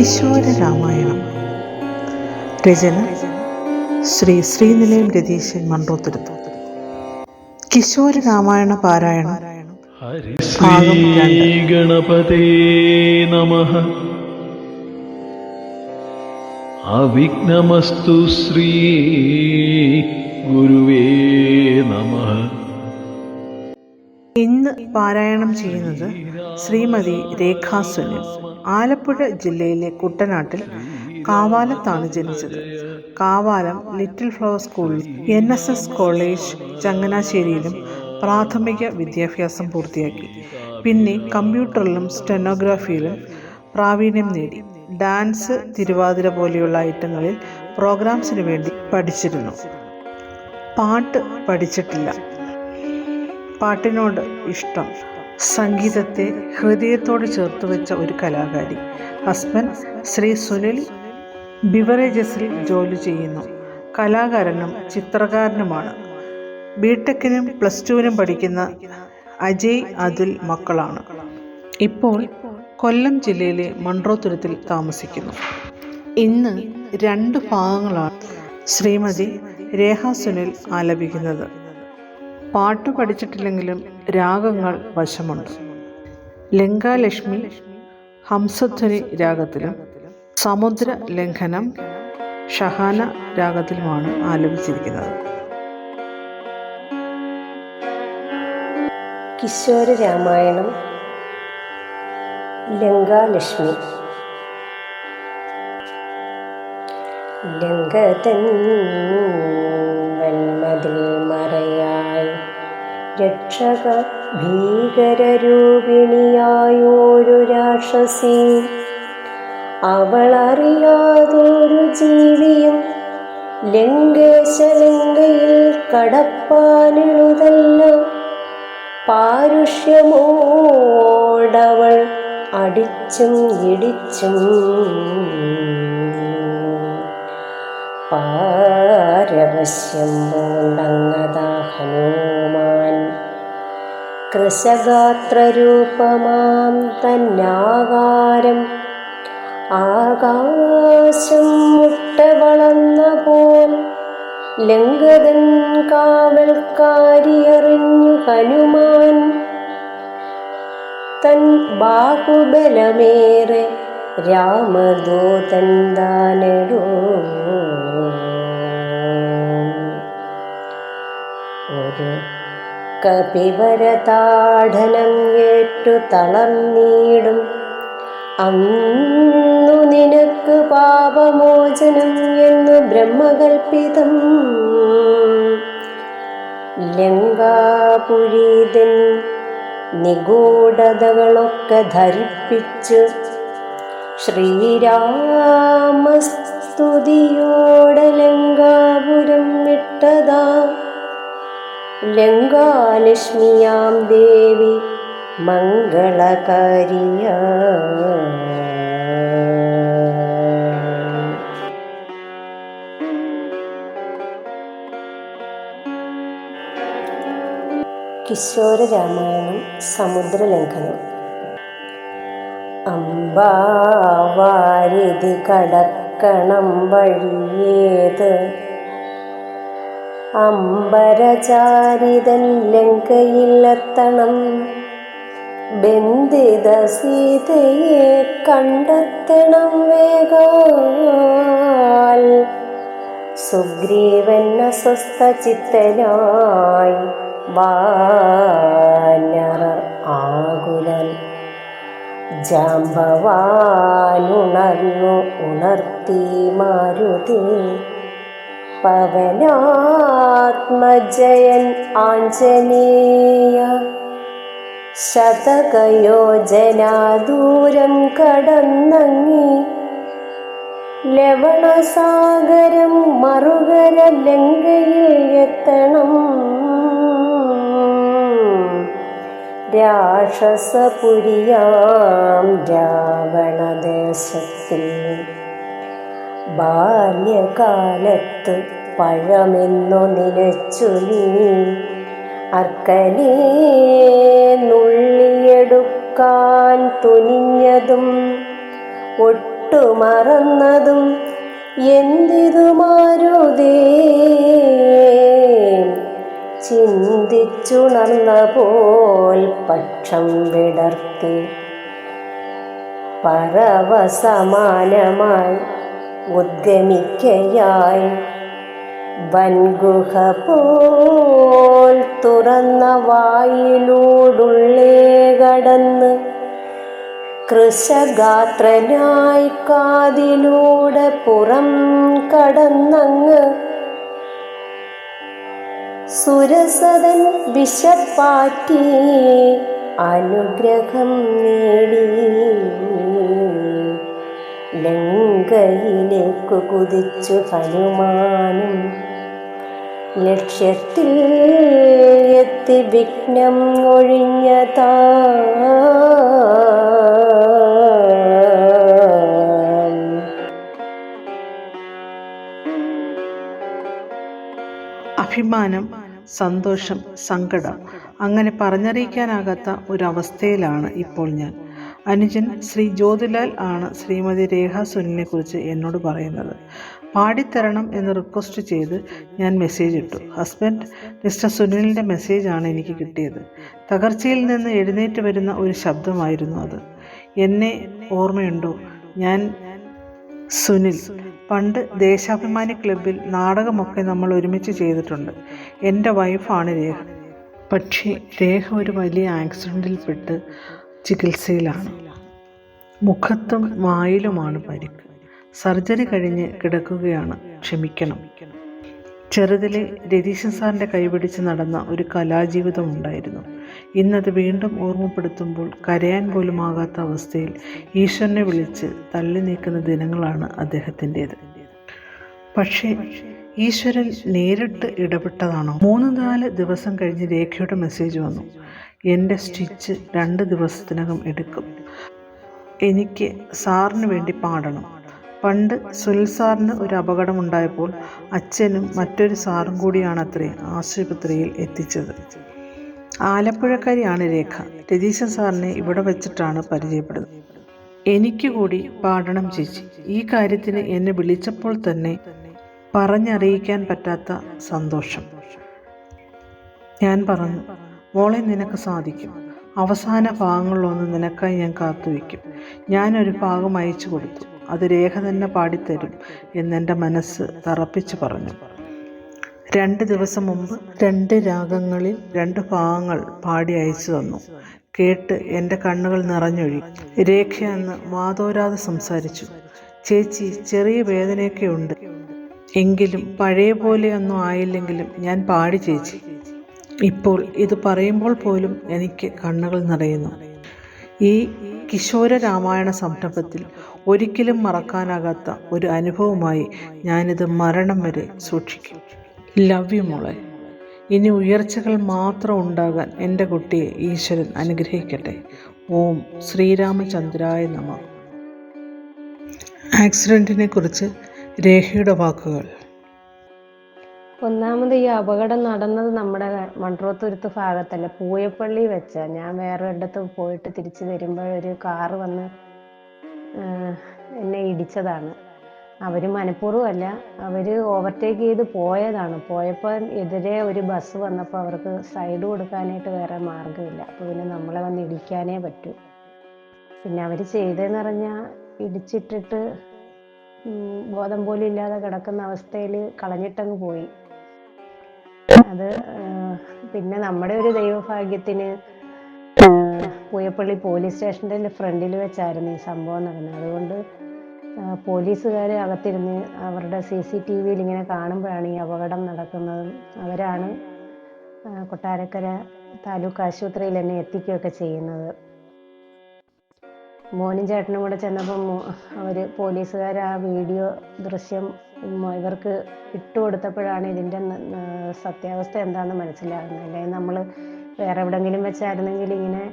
കിശോര രാമായണം രചന ശ്രീ ശ്രീനിലയം രതീശൻ മൺറോത്തുരുത്ത് കിശോര രാമായണ പാരായണം നമ. അവിഘ്നമസ്തു ശ്രീ ഗുരുവേ നമ. ഇന്ന് പാരായണം ചെയ്യുന്നത് ശ്രീമതി രേഖാ സുനിൽ ആലപ്പുഴ ജില്ലയിലെ കുട്ടനാട്ടിൽ കാവാലത്താണ് ജനിച്ചത്. കാവാലം ലിറ്റിൽ ഫ്ലവർ സ്കൂളിൽ എൻ എസ് എസ് കോളേജ് ചങ്ങനാശ്ശേരിയിലും പ്രാഥമിക വിദ്യാഭ്യാസം പൂർത്തിയാക്കി. പിന്നെ കമ്പ്യൂട്ടറിലും സ്റ്റെനോഗ്രാഫിയിലും പ്രാവീണ്യം നേടി. ഡാൻസ് തിരുവാതിര പോലെയുള്ള ഐറ്റങ്ങളിൽ പ്രോഗ്രാംസിന് വേണ്ടി പഠിച്ചിരുന്നു. പാട്ട് പഠിച്ചിട്ടില്ല. പാട്ടിനോട് ഇഷ്ടം. സംഗീതത്തെ ഹൃദയത്തോട് ചേർത്ത് വെച്ച ഒരു കലാകാരി. ഹസ്ബൻഡ് ശ്രീ സുനിൽ ബിവറേജസിൽ ജോലി ചെയ്യുന്നു. കലാകാരനും ചിത്രകാരനുമാണ്. ബിടെക്കിനും പ്ലസ് ടുവിനും പഠിക്കുന്ന അജയ് അതുൽ മക്കളാണ്. ഇപ്പോൾ കൊല്ലം ജില്ലയിലെ മൺട്രോത്തുരത്തിൽ താമസിക്കുന്നു. ഇന്ന് രണ്ട് ഭാഗങ്ങളാണ് ശ്രീമതി രേഖ സുനിൽ ആലപിക്കുന്നത്. പാട്ട് പഠിച്ചിട്ടില്ലെങ്കിലും രാഗങ്ങൾ വശമുണ്ട്. ലങ്കാലക്ഷ്മി ഹംസധ്വനി രാഗത്തിലും സമുദ്ര ലംഘനം ഷഹാന രാഗത്തിലുമാണ് ആലപിച്ചിരിക്കുന്നത്. കിശോര രാമായണം ലങ്കാലക്ഷ്മി. ലങ്കതൻ മറയായി രക്ഷക ഭീകരരൂപിണിയായോരു രാക്ഷസി. അവളറിയാതൊരു ജീവിയും ലങ്കേശലങ്കയിൽ കടപ്പാനെഴുതല്ല പാരുഷ്യമോടവൾ അടിച്ചും ഇടിച്ചും പാരവശ്യം ഹനുമാൻ കൃശഗാത്രരൂപമാം തന്നാകാരം. ആകാശം മുട്ട വളർന്ന പോൽ ലംഗതൻ കാവൽക്കാരിയറിഞ്ഞു ഹനുമാൻ. തൻ ബാഹുബലമേറെ രാമദൂതൻ ദാനടൂ ഒരു കപിവരതാഠനം ഏറ്റു തളം നീടും. അന്നു നിനക്ക് പാപമോചനം എന്നു ബ്രഹ്മകൽപ്പിതം. ലങ്കാപുരീതൻ നിഗൂഢതകളൊക്കെ ധരിപ്പിച്ചു. ശ്രീരാമസ്തുതിയോടെ ലങ്കാപുരം വിട്ടതാ. ലങ്കാലക്ഷ്മിയാം ദേവി മംഗളകാരിയ. കിശോര രാമായണം സമുദ്രലംഘനം അമ്പാവാരിധി കടക്കണം വഴിയേത് അമ്പരചാരിതൻ ലങ്കയിലെത്തണം ബന്ധിത സീതയെ കണ്ടെത്തണം വേഗാൽ. സുഗ്രീവൻ അസ്വസ്ഥ ചിത്തനായി വാനർ ആകുലൻ. ജാമ്പവാനുണർന്നു ഉണർത്തി മാരുതി പവനാത്മജയൻ ആഞ്ജനേയ. ശതകയോജനാദൂരം കടന്നങ്ങി. ലവണസാഗരം മറുകര ലങ്കയിൽ എത്തണം. രാക്ഷസപുരിയാം രാവണദേശത്തിൽ. ബാല്യകാലത്ത് പഴമെന്നു നിലച്ചു നീ അർക്കലേ നുള്ളിയെടുക്കാൻ തുനിഞ്ഞതും ഒട്ടുമറന്നതും എന്തിതുമാരുതേ? ചിന്തിച്ചുണർന്ന പോൽ പക്ഷം വിടർത്തി. പരവസമാനമായി ഉദ്ഗമിക്കയായി. വൻഗുഹ പോൽ തുറന്ന വായിലൂടുള്ളേ കടന്ന് കൃശഗാത്രനായി കാതിലൂടെ പുറം കടന്നങ്ങ് സുരസതൻ വിശപ്പാറ്റി അനുഗ്രഹം നേടി. ലങ്കയിലേക്കു കുതിച്ചു ഹനുമാനും ലക്ഷ്യത്തിൽ എത്തി വിഘ്നം ഒഴിഞ്ഞതാ. അഭിമാനം സന്തോഷം സങ്കടം അങ്ങനെ പറഞ്ഞറിയിക്കാനാകാത്ത ഒരവസ്ഥയിലാണ് ഇപ്പോൾ ഞാൻ. അനുജൻ ശ്രീ ജ്യോതിലാൽ ആണ് ശ്രീമതി രേഖ സുനിലിനെ കുറിച്ച് എന്നോട് പറയുന്നത്. പാടിത്തരണം എന്ന് റിക്വസ്റ്റ് ചെയ്ത് ഞാൻ മെസ്സേജ് ഇട്ടു. ഹസ്ബൻഡ് മിസ്റ്റർ സുനിലിന്റെ മെസ്സേജാണ് എനിക്ക് കിട്ടിയത്. തകർച്ചയിൽ നിന്ന് എഴുന്നേറ്റ് വരുന്ന ഒരു ശബ്ദമായിരുന്നു അത്. എന്നെ ഓർമ്മയുണ്ടോ? ഞാൻ സുനിൽ. പണ്ട് ദേശാഭിമാനി ക്ലബിൽ നാടകമൊക്കെ നമ്മൾ ഒരുമിച്ച് ചെയ്തിട്ടുണ്ട്. എന്റെ വൈഫാണ് രേഖ. പക്ഷേ രേഖ ഒരു വലിയ ആക്സിഡന്റിൽപ്പെട്ട് ചികിത്സയിലാണ്. മുഖത്തും വായിലുമാണ് പരിക്ക്. സർജറി കഴിഞ്ഞ് കിടക്കുകയാണ്. ക്ഷമിക്കണം. ചെറുതിലെ രതീശൻ സാറിന്റെ കൈപിടിച്ച് നടന്ന ഒരു കലാജീവിതം ഉണ്ടായിരുന്നു. ഇന്നത് വീണ്ടും ഓർമ്മപ്പെടുത്തുമ്പോൾ കരയാൻ പോലും ആകാത്ത അവസ്ഥയിൽ ഈശ്വരനെ വിളിച്ച് തള്ളി നീക്കുന്ന ദിനങ്ങളാണ് അദ്ദേഹത്തിന്റേത് പക്ഷേ ഈശ്വരൻ നേരിട്ട് ഇടപെട്ടതാണോ? മൂന്ന് നാല് ദിവസം കഴിഞ്ഞ് രേഖയുടെ മെസ്സേജ് വന്നു. എന്റെ സ്റ്റിച്ച് രണ്ട് ദിവസത്തിനകം എടുക്കും. എനിക്ക് സാറിന് വേണ്ടി പാടണം. പണ്ട് സുനിൽ സാറിന് ഒരു അപകടമുണ്ടായപ്പോൾ അച്ഛനും മറ്റൊരു സാറും കൂടിയാണ് അത്രേ ആശുപത്രിയിൽ എത്തിച്ചത്. ആലപ്പുഴക്കാരിയാണ് രേഖ. രതീശൻ സാറിനെ ഇവിടെ വെച്ചിട്ടാണ് പരിചയപ്പെടുന്നത്. എനിക്ക് കൂടി പാടണം ചേച്ചി. ഈ കാര്യത്തിന് എന്നെ വിളിച്ചപ്പോൾ തന്നെ പറഞ്ഞറിയിക്കാൻ പറ്റാത്ത സന്തോഷം. ഞാൻ പറഞ്ഞു മോളെ നിനക്ക് സാധിക്കും. അവസാന ഭാഗങ്ങളിലൊന്ന് നിനക്കായി ഞാൻ കാത്തുവയ്ക്കും. ഞാനൊരു ഭാഗം അയച്ചു കൊടുത്തു. അത് രേഖ തന്നെ പാടിത്തരും എന്നെന്റെ മനസ്സ് തറപ്പിച്ചു പറഞ്ഞു. രണ്ട് ദിവസം മുമ്പ് രണ്ട് രാഗങ്ങളിൽ രണ്ട് ഭാഗങ്ങൾ പാടി അയച്ചു തന്നു. കേട്ട് എന്റെ കണ്ണുകൾ നിറഞ്ഞൊഴി രേഖ അന്ന് വാതോരാതെ സംസാരിച്ചു. ചേച്ചി ചെറിയ വേദനയൊക്കെ ഉണ്ട്. എങ്കിലും പഴയ പോലെയൊന്നും ആയില്ലെങ്കിലും ഞാൻ പാടി ചേച്ചി. ഇപ്പോൾ ഇത് പറയുമ്പോൾ പോലും എനിക്ക് കണ്ണുകൾ നിറയുന്നു. ഈ കിശോര രാമായണ സംരംഭത്തിൽ ഒരിക്കലും മറക്കാനാകാത്ത ഒരു അനുഭവമായി ഞാനിത് മരണം വരെ സൂക്ഷിക്കും. ലവ് യു മോളെ. ഇനി ഉയർച്ചകൾ മാത്രം ഉണ്ടാകാൻ എന്റെ കുട്ടിയെ ഈശ്വരൻ അനുഗ്രഹിക്കട്ടെ. ഓം ശ്രീരാമചന്ദ്രായ നമ. ആക്സിഡന്റിനെ കുറിച്ച് രേഖയുടെ വാക്കുകൾ. ഒന്നാമത് ഈ അപകടം നടന്നത് നമ്മുടെ മൺട്രോത്തുരുത്ത് ഭാഗത്തല്ല. പൂയപ്പള്ളി വെച്ചാ. ഞാൻ വേറെ ഇടത്ത് പോയിട്ട് തിരിച്ചു വരുമ്പോൾ ഒരു കാറ് വന്ന് എന്നെ ഇടിച്ചതാണ്. അവർ മനഃപൂർവമല്ല അവർ ഓവർടേക്ക് ചെയ്ത് പോയതാണ്. പോയപ്പോൾ എതിരെ ഒരു ബസ് വന്നപ്പോൾ അവർക്ക് സൈഡ് കൊടുക്കാനായിട്ട് വേറെ മാർഗമില്ല അപ്പോൾ പിന്നെ നമ്മളെ വന്ന് ഇടിക്കാനേ പറ്റൂ. പിന്നെ അവർ ചെയ്തതെന്ന് പറഞ്ഞാൽ ഇടിച്ചിട്ടിട്ട് ബോധം പോലും ഇല്ലാതെ കിടക്കുന്ന അവസ്ഥയിൽ കളഞ്ഞിട്ടങ്ങ് പോയി. അത് പിന്നെ നമ്മുടെ ഒരു ദൈവഭാഗ്യത്തിന് പൂയപ്പള്ളി പോലീസ് സ്റ്റേഷന്റെ ഫ്രണ്ടിൽ വെച്ചായിരുന്നു ഈ സംഭവം നടന്നത്. അതുകൊണ്ട് പോലീസുകാർ അകത്തിരുന്ന് അവരുടെ സി സി ടി വിയിൽ ഇങ്ങനെ കാണുമ്പോഴാണ് ഈ അപകടം നടക്കുന്നതും. അവരാണ് കൊട്ടാരക്കര താലൂക്ക് ആശുപത്രിയിൽ എന്നെ എത്തിക്കുകയൊക്കെ ചെയ്യുന്നത്. മോനും ചേട്ടനും കൂടെ ചെന്നപ്പം അവർ പോലീസുകാർ ആ വീഡിയോ ദൃശ്യം ഇവർക്ക് ഇട്ടുകൊടുത്തപ്പോഴാണ് ഇതിന്റെ ന- ന- സത്യാവസ്ഥ എന്താണെന്ന് മനസ്സിലാകുന്നത്. അല്ലെങ്കിൽ നമ്മൾ വേറെ എവിടെങ്കിലും വെച്ചായിരുന്നെങ്കിൽ ഇങ്ങനെ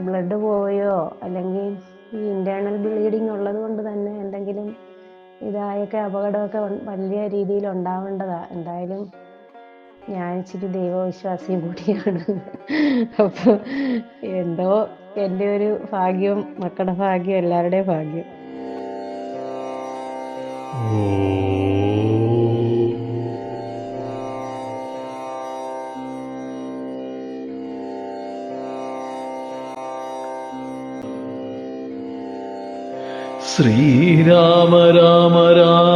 ബ്ലഡ് പോയോ? അല്ലെങ്കിൽ ഈ ഇന്റേർണൽ ബ്ലീഡിങ് ഉള്ളത് കൊണ്ട് തന്നെ എന്തെങ്കിലും ഇതായൊക്കെ അപകടമൊക്കെ വലിയ രീതിയിൽ ഉണ്ടാവേണ്ടതാണ് എന്തായാലും ഞാൻ ഇച്ചിരി ദൈവവിശ്വാസിയും കൂടിയാണ്. അപ്പോൾ എന്തോ എന്റെ ഒരു ഭാഗ്യവും മക്കളുടെ ഭാഗ്യം എല്ലാവരുടെയും ഭാഗ്യം. ശ്രീരാമ രാമ രാമ